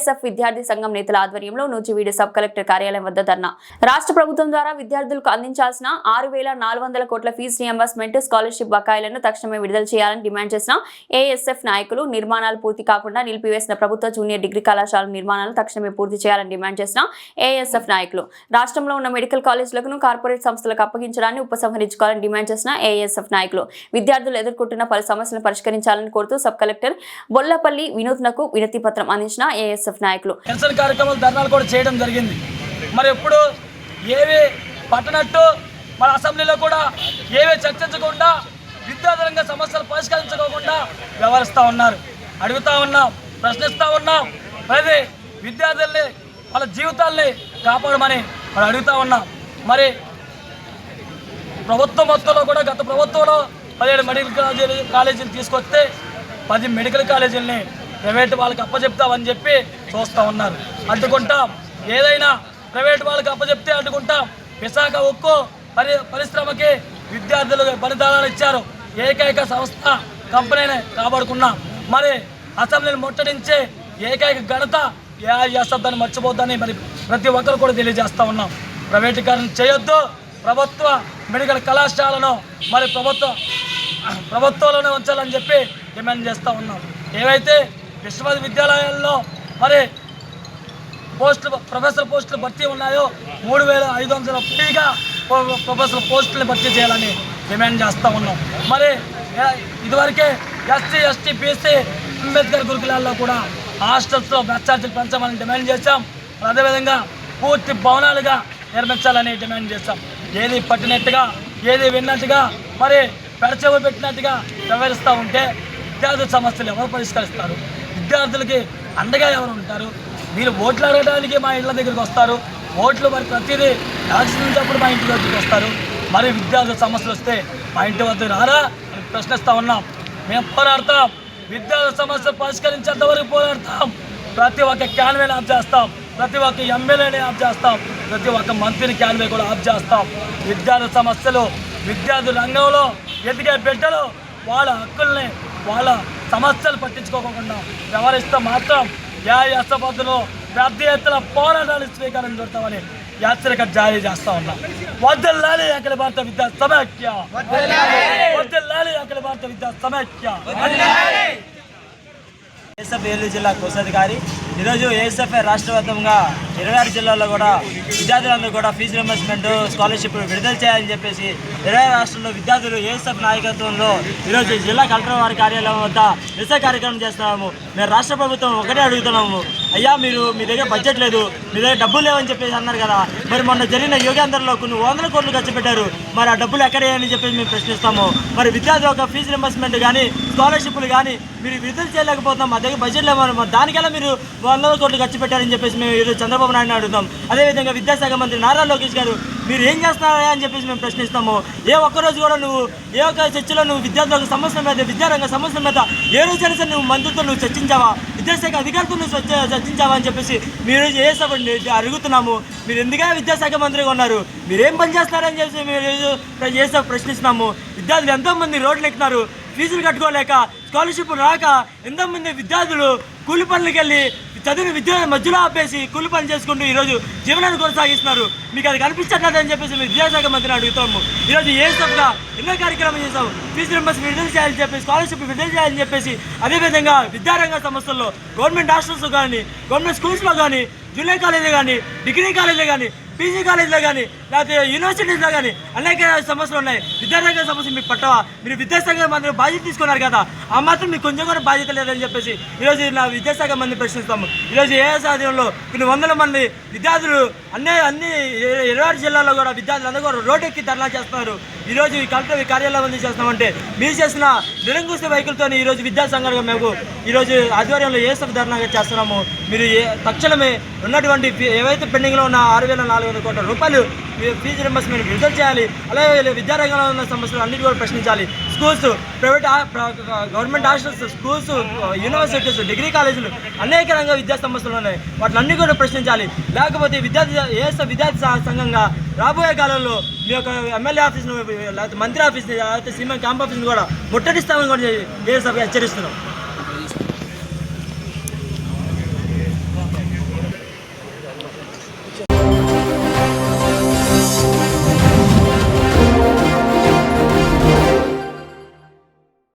BSF విద్యార్థి సంఘం నేతల ఆధ్వర్యంలో నూజివీడు సబ్ కలెక్టర్ కార్యాలయం వద్ద ధర్నా. రాష్ట్ర ప్రభుత్వం ద్వారా విద్యార్థులకు అందించాల్సిన ఆరు వేల నాలుగు వందల కోట్ల ఫీజు రియంబర్స్మెంట్ స్కాలర్షిప్ బకాయిలను తక్షణమే విడుదల చేయాలని డిమాండ్ చేసిన ఏఎస్ఎఫ్ నాయకులు నిర్మాణాలు పూర్తి కాకుండా నిలిపివేసిన ప్రభుత్వ జూనియర్ డిగ్రీ కళాశాల నిర్మాణాలు తక్షణమే పూర్తి చేయాలని డిమాండ్ చేసిన ఏఎస్ఎఫ్ నాయకులు. రాష్ట్రంలో ఉన్న మెడికల్ కాలేజీలకు కార్పొరేట్ సంస్థలకు అప్పగించడాన్ని ఉపసంహరించుకోవాలని డిమాండ్ చేసిన ఏఎస్ఎఫ్ నాయకులు. విద్యార్థులు ఎదుర్కొంటున్న పలు సమస్యలను పరిష్కరించాలని కోరుతూ సబ్ కలెక్టర్ బొల్లపల్లి వినూత్నకు వినతి పత్రం అందించిన ఏఎస్ఎఫ్ నాయకులు. నిరసన కార్యక్రమాలు ధర్నాలు కూడా చేయడం జరిగింది. మరి ఎప్పుడు ఏవి పట్టనట్టు మన అసెంబ్లీలో కూడా ఏవి చర్చించకుండా విద్యార్థులంగా సమస్యలు పరిష్కరించుకోకుండా వ్యవహరిస్తూ ఉన్నారు. అడుగుతా ఉన్నాం ప్రశ్నిస్తూ ఉన్నాం. ప్రతి విద్యార్థుల్ని వాళ్ళ జీవితాల్ని కాపాడమని మనం అడుగుతా ఉన్నాం. మరి ప్రభుత్వం మొత్తంలో కూడా గత ప్రభుత్వంలో పదిహేడు మెడికల్ కాలేజీలు కాలేజీలు తీసుకొస్తే పది మెడికల్ కాలేజీలని ప్రైవేట్ వాళ్ళకి అప్పచెప్తామని చెప్పి చూస్తూ ఉన్నారు. అడ్డుకుంటాం. ఏదైనా ప్రైవేట్ వాళ్ళకి అప్పచెప్తే అడ్డుకుంటాం. విశాఖ ఉక్కు పరి పరిశ్రమకి విద్యార్థులు బలిదానాలు ఇచ్చారు. ఏకైక సంస్థ కంపెనీని కాపాడుకున్నాం మరి అసెంబ్లీని ముట్టడించే ఏకైక ఘనత చేస్తుందని మర్చిపోద్దని మరి ప్రతి ఒక్కరు కూడా తెలియజేస్తూ ఉన్నాం. ప్రైవేటీకరణ చేయొద్దు. ప్రభుత్వ మెడికల్ కళాశాలను మరి ప్రభుత్వ ప్రభుత్వంలోనే ఉంచాలని చెప్పి డిమాండ్ చేస్తూ ఉన్నాం. ఏవైతే విశ్వవిద్యాలయాల్లో మరి పోస్టులు ప్రొఫెసర్ పోస్టులు భర్తీ ఉన్నాయో మూడు వేల ఐదు వందల ఫ్రీగా ప్రొ- ప్రొఫెసర్ పోస్టులు భర్తీ చేయాలని డిమాండ్ చేస్తూ ఉన్నాం. మరి ఇదివరకే ఎస్సీ ఎస్టీ బీసీ అంబేద్కర్ గురుకులాల్లో కూడా హాస్టల్స్లో బస్ ఛార్జీలు పెంచామని డిమాండ్ చేశాం. అదేవిధంగా పూర్తి భవనాలుగా నిర్మించాలని డిమాండ్ చేశాం. ఏది పట్టినట్టుగా ఏది విన్నట్టుగా మరి పెడచెవి పెట్టినట్టుగా వ్యవహరిస్తూ ఉంటే విద్యార్థుల సమస్యలు ఎవరు పరిష్కరిస్తారు? విద్యార్థులకి అండగా ఎవరు ఉంటారు? మీరు ఓట్లు అడగడానికి మా ఇళ్ళ దగ్గరికి వస్తారు. ఓట్లు మరి ప్రతిదీ ఎలక్షన్ మా ఇంటి దగ్గరికి వస్తారు. మరి విద్యార్థుల సమస్యలు వస్తే మా ఇంటి వద్ద రారా? అని ప్రశ్నిస్తూ ఉన్నాం. మేము పోరాడతాం. విద్యార్థుల సమస్య పరిష్కరించేంత వరకు పోరాడతాం. ప్రతి ఒక్క క్యాన్వే ఆఫ్ చేస్తాం. ప్రతి ఒక్క ఎమ్మెల్యేని ఆఫ్ చేస్తాం. ప్రతి ఒక్క మంత్రిని క్యాన్వే కూడా ఆఫ్ చేస్తాం. విద్యార్థుల సమస్యలు విద్యార్థుల రంగంలో ఎదిగే బిడ్డలు వాళ్ళ హక్కుల్ని వాళ్ళ సమస్యలు పట్టించుకోకుండా వ్యవహరిస్తే మాత్రం యాసపద్ధతిలో పెద్ద ఎత్తున పోరాటాలు స్వీకారం చుడతామని హెచ్చరిక జారీ చేస్తా ఉన్నాం. వద్దల్లాలి అఖిల భారత విద్యా సమైక్య. వద్దల్లాలి. అఖిల భారత విద్యా సమైక్య. ఏఎస్ఎఫ్ ఏలూరు జిల్లా కోశాధికారి ఈరోజు ఏఎస్ఎఫ్ రాష్ట్ర వ్యాప్తంగా ఇరవై ఆరు జిల్లాల్లో కూడా విద్యార్థులందరూ కూడా ఫీజు రింబర్స్మెంట్ స్కాలర్షిప్ విడుదల చేయాలని చెప్పేసి ఇరవై రాష్ట్రంలో విద్యార్థులు ఏఎస్ఎఫ్ నాయకత్వంలో ఈరోజు జిల్లా కలెక్టర్ వారి కార్యాలయం వద్ద నిరసన కార్యక్రమం చేస్తున్నాము. మేము రాష్ట్ర ప్రభుత్వం ఒకటే అడుగుతున్నాము. అయ్యా మీరు మీ దగ్గర బడ్జెట్ లేదు మీ దగ్గర డబ్బులు లేవని చెప్పేసి అన్నారు కదా. మరి మొన్న జరిగిన యోగాంధ్రలో కొన్ని వందల కోట్లు ఖర్చు పెట్టారు. మరి ఆ డబ్బులు ఎక్కడేయని చెప్పేసి మేము ప్రశ్నిస్తాము. మరి విద్యార్థుల యొక్క ఫీజు రింబర్స్మెంట్ కానీ స్కాలర్షిప్లు కానీ మీరు విడుదల చేయలేకపోతున్నాం మా దగ్గర బడ్జెట్ లేవని మరి దానికల్లా మీరు వందల కోట్లు ఖర్చు పెట్టారని చెప్పేసి మేము ఈరోజు చంద్రబాబు నాయుడు అడుగుతాం. అదేవిధంగా విద్యాశాఖ మంత్రి నారా లోకేష్ గారు మీరు ఏం చేస్తున్నారా? అని చెప్పేసి మేము ప్రశ్నిస్తాము. ఏ ఒక్కరోజు కూడా నువ్వు ఏ ఒక్క చర్చలో నువ్వు విద్యార్థులకు సమస్యల మీద విద్యారంగ సమస్యల మీద ఏ రోజైనా సరే నువ్వు మంత్రులతో నువ్వు చర్చించావా? విద్యాశాఖ అధికారులతో నువ్వు చర్చ- చర్చించావా అని చెప్పేసి మీరు ఏ అడుగుతున్నాము. మీరు ఎందుకంటే విద్యాశాఖ మంత్రిగా ఉన్నారు? మీరేం పని చేస్తారని చెప్పి మీరు చేసే ప్రశ్నిస్తున్నాము. విద్యార్థులు ఎంతోమంది రోడ్లు ఎక్కుతున్నారు ఫీజులు కట్టుకోలేక స్కాలర్షిప్ రాక ఎంతోమంది విద్యార్థులు కూలి పనులకు వెళ్ళి చదివిన విద్య మధ్యలో ఆపేసి కూలి పని చేసుకుంటూ ఈరోజు జీవనాన్ని కొనసాగిస్తున్నారు. మీకు అది కనిపించట్లేదని చెప్పేసి మేము విద్యాశాఖ మంత్రిని అడుగుతాము. ఈరోజు ఏ సభగా ఎన్నో కార్యక్రమం చేశాము ఫీజు మెంబర్స్ విడుదల చేయాలని చెప్పేసి స్కాలర్షిప్ విడుదల చేయాలని చెప్పేసి అదేవిధంగా విద్యారంగ సంస్థల్లో గవర్నమెంట్ హాస్టల్స్ కానీ గవర్నమెంట్ స్కూల్స్లో కానీ జూనియర్ కాలేజీలో కానీ డిగ్రీ కాలేజీలో కానీ పీజీ కాలేజ్లో కానీ లేకపోతే యూనివర్సిటీస్లో కానీ అనేక సమస్యలు ఉన్నాయి. విద్యారంగ సమస్య మీకు పట్టవా? మీరు విద్యాశాఖ మంత్రి బాధ్యత తీసుకున్నారు కదా ఆ మాత్రం మీకు కొంచెం కూడా బాధ్యత లేదని చెప్పేసి ఈరోజు నా విద్యాశాఖ మంది ప్రశ్నిస్తాము. ఈరోజు ఏఎస్ ఆధ్వర్యంలో కొన్ని వందల మంది విద్యార్థులు అన్ని అన్ని ఇరవై జిల్లాల్లో కూడా విద్యార్థులు అందరూ కూడా రోడ్డెక్కి ధర్నా చేస్తున్నారు. ఈరోజు ఈ కలెక్టర్ కార్యాలయం ఉంది చేస్తున్నామంటే మీరు చేసిన నిరంకుశ వైఖరితో ఈరోజు విద్యా సంఘాలుగా మేము ఈరోజు ఆధ్వర్యంలో ఏ సభ ధర్నాగా చేస్తున్నాము. మీరు ఏ తక్షణమే ఉన్నటువంటి ఏవైతే పెండింగ్లో ఉన్న ఆరు వేల నాలుగు వందల కోట్ల రూపాయలు మీ ఫీజు రింబర్స్మెంట్ విడుదల చేయాలి. అలాగే విద్యారంగంలో ఉన్న సమస్యలు అన్నిటి కూడా ప్రశ్నించాలి. Schools private government hostels schools universities degree కాలేజీలు అనేక రంగ విద్యా సంస్థలు ఉన్నాయి. వాటిని అన్ని కూడా ప్రశ్నించాలి. లేకపోతే విద్యార్థి ఏఎస్ విద్యార్థి సంఘంగా రాబోయే కాలంలో మీ యొక్క ఎమ్మెల్యే ఆఫీస్ను లేకపోతే మంత్రి ఆఫీస్ని లేకపోతే సీఎం క్యాంప్ ఆఫీస్ని కూడా ముట్టడిస్తామని కూడా ఏ సభ హెచ్చరిస్తున్నాం.